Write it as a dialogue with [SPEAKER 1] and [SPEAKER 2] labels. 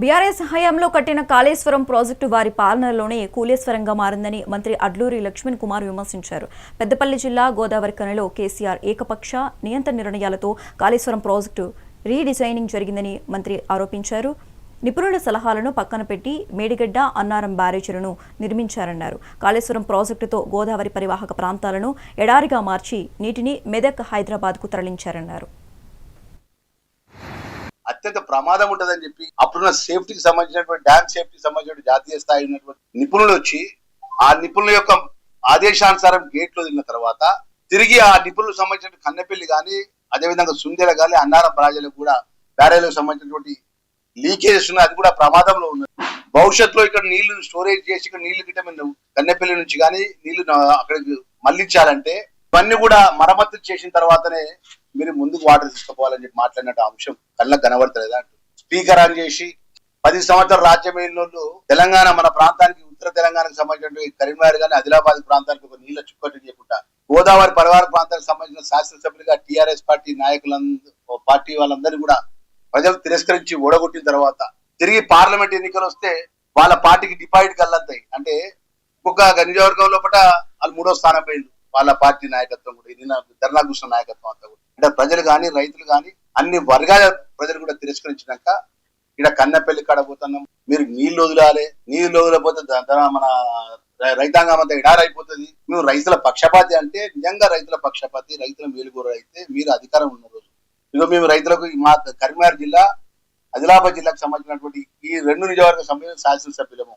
[SPEAKER 1] BRS హయాంలో కట్టిన Kaleshwaram project వారి పాలనలోనే కూలేశ్వరంగా మారిందని మంత్రి అడ్లూరి లక్ష్మణ్ కుమార్ విమర్శించారు. పెద్దపల్లి జిల్లా గోదావరి కనలో కేసీఆర్ ఏకపక్ష నియంత్రణ నిర్ణయాలతో కాళేశ్వరం ప్రాజెక్టు రీడిజైనింగ్ జరిగిందని మంత్రి ఆరోపించారు. నిపుణుల సలహాలను పక్కన పెట్టి మేడిగడ్డ అన్నారం బ్యారేజీలను నిర్మించారన్నారు. కాళేశ్వరం ప్రాజెక్టుతో గోదావరి పరివాహక ప్రాంతాలను ఎడారిగా మార్చి నీటిని మెదక్ హైదరాబాద్కు తరలించారన్నారు.
[SPEAKER 2] అత్యంత ప్రమాదం ఉంటదని చెప్పి అప్పుడున్న సేఫ్టీకి సంబంధించినటువంటి డ్యామ్ సేఫ్టీకి సంబంధించిన జాతీయ స్థాయి ఉన్నటువంటి నిపుణులు వచ్చి ఆ నిపుణుల యొక్క ఆదేశానుసారం గేట్లు వదిలిన తర్వాత తిరిగి ఆ నిపుణులకు సంబంధించిన కన్నెపల్లి కానీ అదేవిధంగా సుందెల కానీ అన్నారం ప్రాజలకు కూడా బ్యారేజ్లకు సంబంధించినటువంటి లీకేజెస్ ఉన్నాయి. అది కూడా ప్రమాదంలో ఉన్నది. భవిష్యత్తులో ఇక్కడ నీళ్ళు స్టోరేజ్ చేసి ఇక్కడ నీళ్ళు గిట్ట కన్నెపల్లి నుంచి కానీ నీళ్ళు అక్కడికి మళ్ళించాలంటే ఇవన్నీ కూడా మరమ్మతు చేసిన తర్వాతనే మీరు ముందుకు వాటర్ తీసుకుపోవాలని చెప్పి మాట్లాడిన అంశం కళ్ళకు కనబడతలేదా స్పీకర్ ఆన్ చేసి పది సంవత్సరాల రాజ్యమేళ్ళు తెలంగాణ మన ప్రాంతానికి ఉత్తర తెలంగాణకు సంబంధించిన కరీంనగర్ కానీ ఆదిలాబాద్ ప్రాంతానికి ఒక నీళ్ళ చుక్కట్టు చేయకుండా గోదావరి పరివార ప్రాంతానికి సంబంధించిన శాసనసభ్యులుగా టీఆర్ఎస్ పార్టీ నాయకులందరూ పార్టీ వాళ్ళందరూ కూడా ప్రజలు తిరస్కరించి ఓడగొట్టిన తర్వాత తిరిగి పార్లమెంట్ ఎన్నికలు వస్తే వాళ్ళ పార్టీకి డిపాజిట్ కళ్ళంతాయి. అంటే ఒక్కొక్క నియోజకవర్గం లోపల వాళ్ళు మూడో స్థానం పోయింది వాళ్ళ పార్టీ నాయకత్వం కూడా ఇది ధర్నా కూర్చున్న నాయకత్వం అంతా కూడా. ఇక్కడ ప్రజలు కానీ రైతులు కానీ అన్ని వర్గాల ప్రజలు కూడా తిరస్కరించినాక ఇక్కడ కన్నపల్లి కాడ పోతున్నాం. మీరు నీళ్ళు వదిలాలి నీళ్ళు వదిలిపోతే మన రైతాంగం అంతా ఎడారైపోతుంది. మేము రైతుల పక్షపాతి అంటే నిజంగా రైతుల పక్షపాతి రైతుల మేలుగోరు అయితే మీరు అధికారం ఉన్న రోజు. ఇదిగో మేము రైతులకు మా కరీంనగర్ జిల్లా ఆదిలాబాద్ జిల్లాకు సంబంధించినటువంటి ఈ రెండు నియోజకవర్గ సంబంధించిన శాసనసభ్యులము